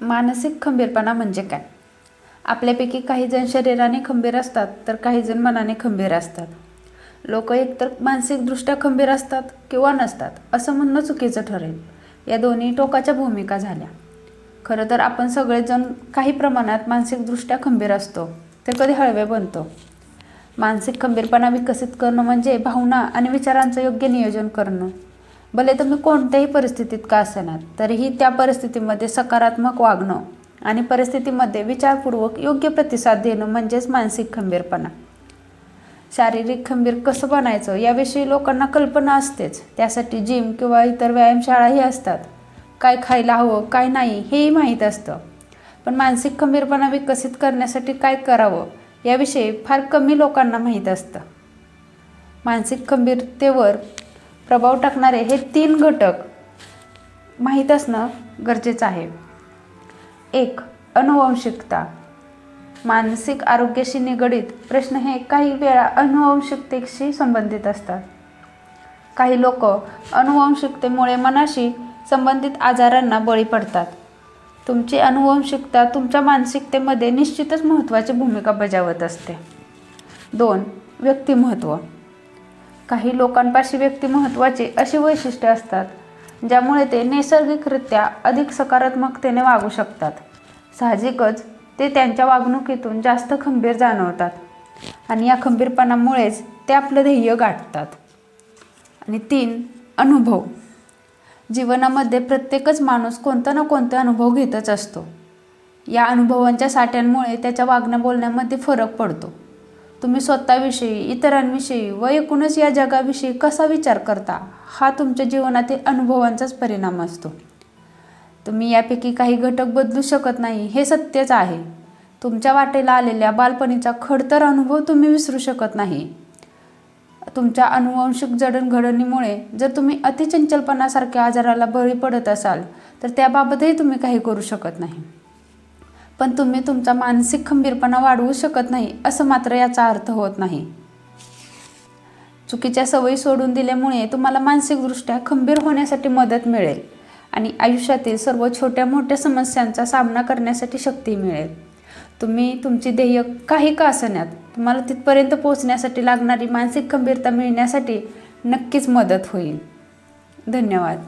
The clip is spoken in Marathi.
मानसिक खंबीरपणा म्हणजे काय? आपल्यापैकी काही जण शरीराने खंबीर असतात तर काही जण मनाने खंबीर असतात. लोक एकतर मानसिकदृष्ट्या खंबीर असतात किंवा नसतात असं म्हणणं चुकीचं ठरेल. या दोन्ही टोकाच्या भूमिका झाल्या. खरं तर आपण सगळेजण काही प्रमाणात मानसिकदृष्ट्या खंबीर असतो तर कधी हळवे बनतो. मानसिक खंबीरपणा विकसित करणं म्हणजे भावना आणि विचारांचं योग्य नियोजन करणं. भले तुम्ही कोणत्याही परिस्थितीत का असेनात तरीही त्या परिस्थितीमध्ये सकारात्मक वागणं आणि परिस्थितीमध्ये विचारपूर्वक योग्य प्रतिसाद देणं म्हणजेच मानसिक खंबीरपणा. शारीरिक खंबीर कसं बनायचं याविषयी लोकांना कल्पना असतेच. त्यासाठी जिम किंवा इतर व्यायामशाळाही असतात. काय खायला हवं काय नाही हेही माहीत असतं. पण मानसिक खंबीरपणा विकसित करण्यासाठी काय करावं याविषयी फार कमी लोकांना माहीत असतं. मानसिक खंबीरतेवर प्रभाव टाकणारे हे तीन घटक माहीत असणं गरजेचं आहे. एक अनुवंशिकता मानसिक आरोग्याशी निगडीत प्रश्न हे काही वेळा अनुवंशिकतेशी संबंधित असतात. काही लोक अनुवंशिकतेमुळे मनाशी संबंधित आजारांना बळी पडतात. तुमची अनुवंशिकता तुमच्या मानसिकतेमध्ये निश्चितच महत्त्वाची भूमिका बजावत असते. दोन व्यक्तिमत्व. काही लोकांपाशी व्यक्तिमत्वाचे अशी वैशिष्ट्ये असतात ज्यामुळे ते नैसर्गिकरित्या अधिक सकारात्मकतेने वागू शकतात. साहजिकच ते त्यांच्या वागणुकीतून जास्त खंबीर जाणवतात आणि या खंबीरपणामुळेच ते आपलं ध्येय गाठतात. आणि तीन अनुभव. जीवनामध्ये प्रत्येकच माणूस कोणता ना कोणता अनुभव घेतच असतो. या अनुभवांच्या साठ्यांमुळे त्याच्या वागण्या बोलण्यामध्ये फरक पडतो. तुम्ही स्वतःविषयी इतरांविषयी व एकूणच या जगाविषयी कसा विचार करता हा तुमच्या जीवनातील अनुभवांचाच परिणाम असतो. तुम्ही यापैकी काही घटक बदलू शकत नाही हे सत्यच आहे. तुमच्या वाटेला आलेल्या बालपणीचा खडतर अनुभव तुम्ही विसरू शकत नाही. तुमच्या अनुवंशिक जडणघडणीमुळे जर तुम्ही अतिचंचलपणासारख्या आजाराला बळी पडत असाल तर त्याबाबतही तुम्ही काही करू शकत नाही. पण तुम्ही तुमचा मानसिक खंबीरपणा वाढवू शकत नाही असं मात्र याचा अर्थ होत नाही. चुकीच्या सवयी सोडून दिल्यामुळे तुम्हाला मानसिकदृष्ट्या खंबीर होण्यासाठी मदत मिळेल आणि आयुष्यातील सर्व छोट्या मोठ्या समस्यांचा सामना करण्यासाठी शक्ती मिळेल. तुम्ही तुमची ध्येय काही का असण्यात तुम्हाला तिथपर्यंत पोहोचण्यासाठी लागणारी मानसिक खंबीरता मिळण्यासाठी नक्कीच मदत होईल. धन्यवाद.